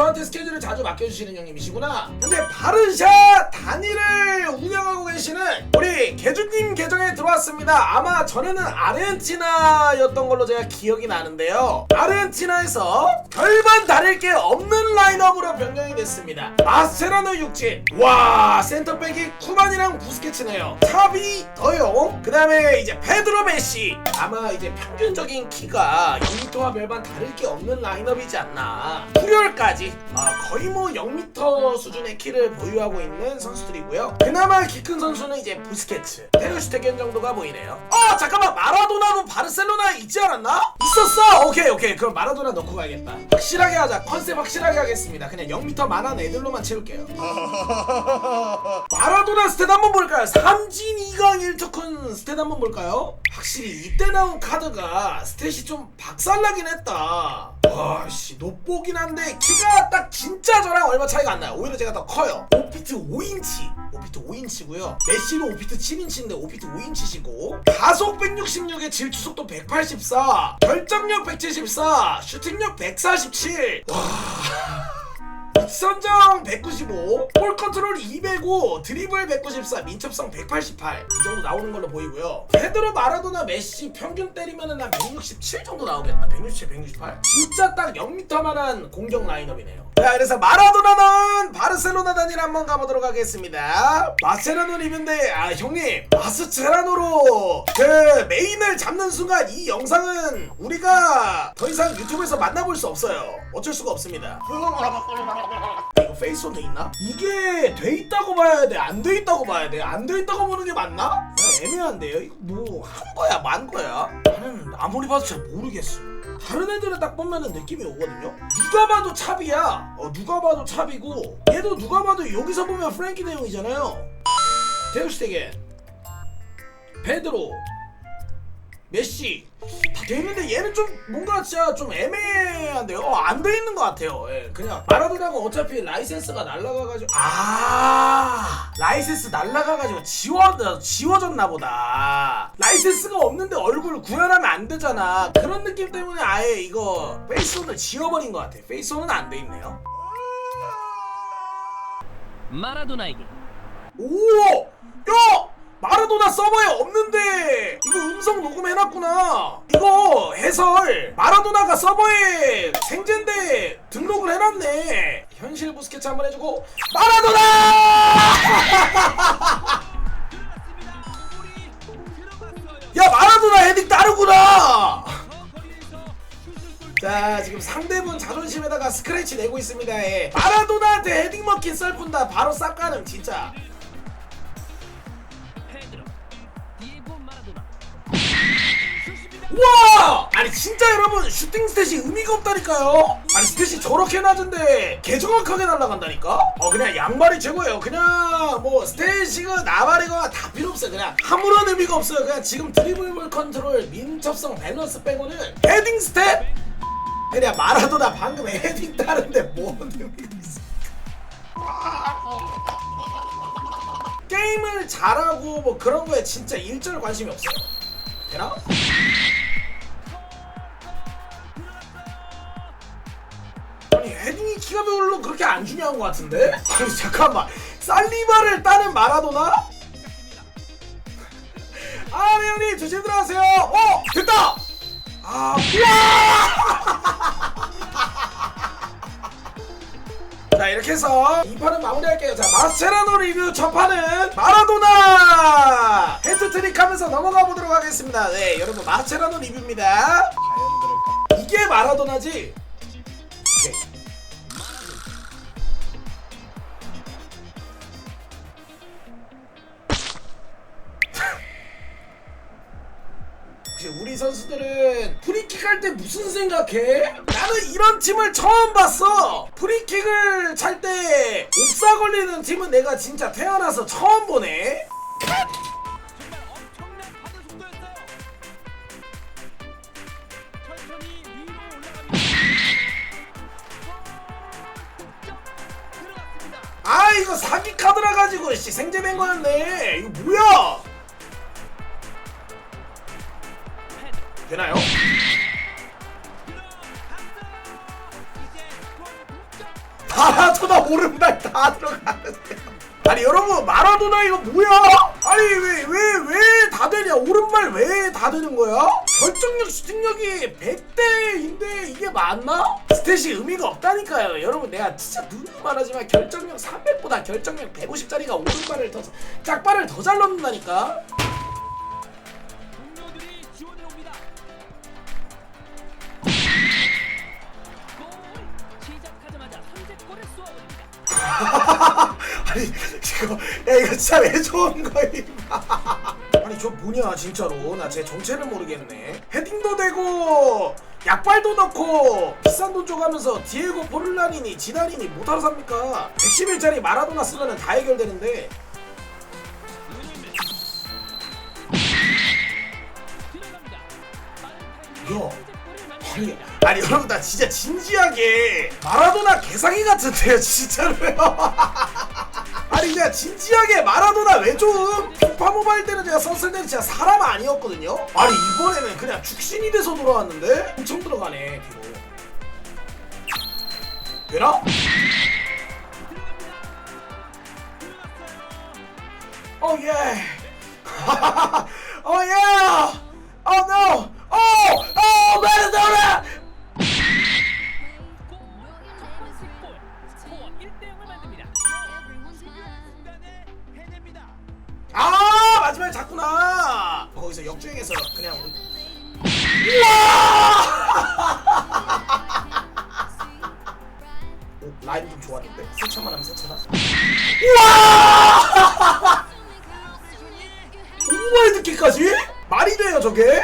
저한테 스케줄을 자주 맡겨주시는 형님이시구나. 근데 바르샤 단위를 운영하고 계시는 우리 개주님 계정에 들어왔습니다. 아마 전에는 아르헨티나였던 걸로 제가 기억이 나는데요. 아르헨티나에서 별반 다를 게 없는 라인업으로 변경이 됐습니다. 마스체라노 육진, 와 센터백이 쿠만이랑 부스케츠네요. 차비 더용, 그 다음에 이제 페드로 메시. 아마 이제 평균적인 키가 0m와 별반 다를 게 없는 라인업이지 않나. 출혈까지 아, 거의 뭐 0m 수준의 키를 보유하고 있는 선수들이고요. 그나마 키 큰 선수는 이제 부스케츠, 테르슈테겐 정도가 보이네요. 어 잠깐만 마라도나도 바르셀로나에 있지 않았나? 있었어. 오케이 오케이 그럼 마라도나 넣고 가야겠다. 확실하게 하자. 컨셉 확실하게 하겠습니다. 그냥 0m 만한 애들로만 채울게요. 마라도나 스탯 한번 볼까요? 삼진 2강 1투큰 스탯 한번 볼까요? 확실히 이때 나온 카드가 스탯이 좀 박살나긴 했다. 와씨 높보긴 한데 키가 딱 진짜 저랑 얼마 차이가 안 나요. 오히려 제가 더 커요. 5피트 5인치. 5피트 5인치고요. 메시도 5피트 7인치인데 5피트 5인치시고 가속 166에 질주 속도 184, 결정력 174, 슈팅력 147. 와. 선정 195, 볼 컨트롤 205, 드리블 194, 민첩성 188. 이 정도 나오는 걸로 보이고요. 페드로 마라도나 메시 평균 때리면은 한 167 정도 나오겠다. 167, 168. 진짜 딱 0m만한 공격 라인업이네요. 자, 그래서 마라도나는 바르셀로나 단일 한번 가보도록 하겠습니다. 마체라노 리뷰인데, 아, 형님, 마스체라노로 그 메인을 잡는 순간 이 영상은 우리가 더 이상 유튜브에서 만나볼 수 없어요. 어쩔 수가 없습니다. 이거 페이스온 돼 있나? 이게 돼 있다고 봐야 돼? 안 돼 있다고 봐야 돼? 안 돼 있다고 보는 게 맞나? 야, 애매한데요? 이거 뭐 한 거야, 만 거야? 나는 아무리 봐도 잘 모르겠어. 다른 애들은 딱 보면은 느낌이 오거든요. 누가 봐도 차비야. 어, 누가 봐도 차비고 얘도 누가 봐도 여기서 보면 프랭키 대용이잖아요. 데우스테겐, 페드로, 메시 다 되는데 얘는 좀 뭔가 진짜 좀 애매한데요. 어, 안돼 있는 것 같아요. 예, 그냥 마라도나가 어차피 라이센스가 날라가가지고 아 라이센스 날라가가지고 지워 지워졌나 보다. 라이센스가 없는데 얼굴 구현하면 안 되잖아. 그런 느낌 때문에 아예 이거 페이스온을 지워버린 것 같아. 페이스온은 안 돼 있네요. 마라도나에게 오! 야! 마라도나 서버에 없는데 이거 음성 녹음해놨구나. 이거 해설 마라도나가 서버에 생젠데 등록을 해놨네. 현실 부스케츠 한번 해주고 마라도나! 야 마라도나 헤딩 따르구나! 자 지금 상대분 자존심에다가 스크래치 내고 있습니다. 예. 마라도나한테 헤딩 먹힌 썰푼다. 바로 싹 가는 진짜 우와! 아니 진짜 여러분 슈팅 스탯이 의미가 없다니까요? 아니 스탯이 저렇게 낮은데 개정확하게 날아간다니까? 어 그냥 양말이 최고예요 그냥 뭐 스탯이가 나발이가 다 필요 없어요 그냥 아무런 의미가 없어요 그냥 지금 드리블 컨트롤 민첩성 밸런스 빼고는 헤딩 스탯? 그냥 마라도나 방금 헤딩 따는데 뭔 의미가 있어 게임을 잘하고 뭐 그런 거에 진짜 일절 관심이 없어요 되나? 그렇게 안 중요한 것 같은데? 아니 잠깐만. 살리바를 따는 마라도나? 아 네, 형님 조심 들어가세요. 어 됐다! 아 우와! 자 이렇게 해서 이 판은 마무리할게요. 자 마스체라노 리뷰 첫 판은 마라도나! 헤트트릭 하면서 넘어가 보도록 하겠습니다. 네 여러분 마스체라노 리뷰입니다. 이게 마라도나지? 선수들은 프리킥 할 때 무슨 생각해? 나는 이런 팀을 처음 봤어. 프리킥을 찰 때 옵사 걸리는 팀은 내가 진짜 태어나서 처음 보네. 아 이거 사기 카드라 가지고 씨 생제된 거였네. 이거 뭐야? 되나요? 마라도나 오른발 다 들어가는데 아니 여러분 마라도나 이거 뭐야? 아니 왜 왜 왜 다 되냐? 오른발 왜 다 되는 거야? 결정력 슈팅력이 100대인데 이게 맞나? 스탯이 의미가 없다니까요. 여러분 내가 진짜 누누이 말하지만 결정력 300보다 결정력 150짜리가 오른발을 더 짝발을 더 잘 넣는다니까 아버립니다. 아니 이거 야 이거 진짜 왜 좋은 거야 임마. 아니 저 뭐냐 진짜로 나 제 정체를 모르겠네 헤딩도 되고 약발도 넣고 비싼 돈 줘가면서 디에고 포르라니니 지다니니 못하러 삽니까 111짜리 마라도나 쓰면은 다 해결되는데 야. 아니. 아니 여러분 나 진짜 진지하게 마라도나 개사기 같은데요 진짜로요 아니 그냥 진지하게 마라도나 왜좀 피파 모바일 때는 제가 썼을 때는 진짜 사람 아니었거든요 아니 이번에는 그냥 죽신이 돼서 돌아왔는데 엄청 들어가네 뒤로 되나? 어 예. 어 예. 어 노. 어! 어마 아 마지막에 잤구나? 거기서 역주행해서 그냥 오, 라인 좀 좋았는데? 세차만 하면 세차다. 우와! 오버의 느낌까지? 말이 돼요 저게?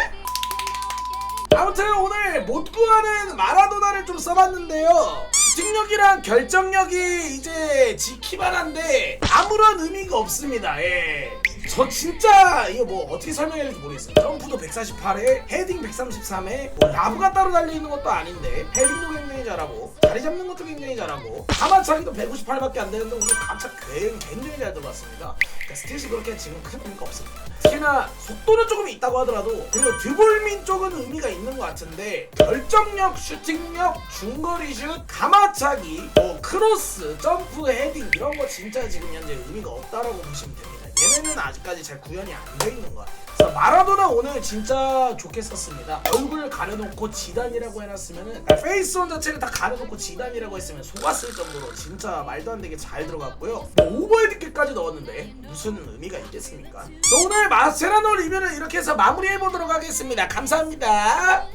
아무튼 오늘 못 구하는 마라도나를 좀 써봤는데요. 슈팅력이랑 결정력이 이제 지키만 한데 아무런 의미가 없습니다. 예. 저 진짜 이거 뭐 어떻게 설명해야 될지 모르겠어요. 점프도 148에 헤딩 133에 뭐 라브가 따로 달려있는 것도 아닌데 헤딩도 굉장히 잘하고 자리 잡는 것도 굉장히 잘하고 가마차기도 158밖에 안 되는데 오늘 가차 굉장히, 잘 들어갔습니다. 그러니까 스탯이 그렇게 지금 큰 의미가 없습니다. 특히나 속도는 조금 있다고 하더라도 그리고 드볼민 쪽은 의미가 있는 것 같은데 결정력, 슈팅력, 중거리 슛, 가마차기, 뭐 크로스, 점프, 헤딩 이런 거 진짜 지금 현재 의미가 없다라고 보시면 됩니다. 얘네는 아직까지 잘 구현이 안 돼 있는 것 같아요. 그래서 마라도나 오늘 진짜 좋게 썼습니다. 얼굴 가려놓고 지단이라고 해놨으면은 아, 페이스온 자체를 다 가려놓고 지단이라고 했으면 속았을 정도로 진짜 말도 안 되게 잘 들어갔고요. 뭐 오버헤드킥까지 넣었는데 무슨 의미가 있겠습니까? 오늘 마세라노 리뷰를 이렇게 해서 마무리해보도록 하겠습니다. 감사합니다.